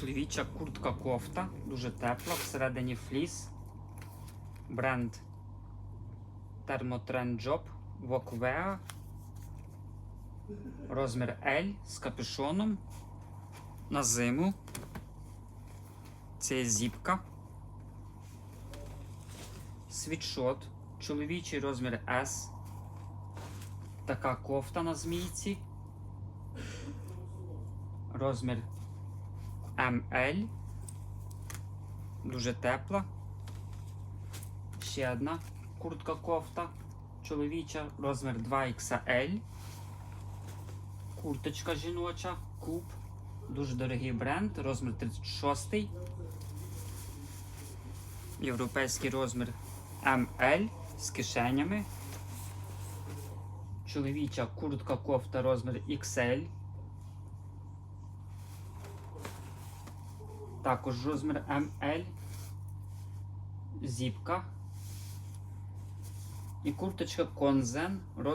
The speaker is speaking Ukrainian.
Чоловіча куртка кофта, дуже тепла, всередині фліс. Бренд Thermotren Job Воквеа. Розмір L з капюшоном. На зиму. Це зіпка. Світшот. Чоловічий розмір S. Така кофта на змійці. Розмір ML. Дуже тепла. Ще одна куртка кофта. Чоловіча, розмір 2XL. Курточка жіноча, куб. Дуже дорогий бренд, розмір 36. Європейський розмір ML з кишенями. Чоловіча куртка кофта розмір XL. Також розмір ML. Зіпка. І курточка Конзен розмір.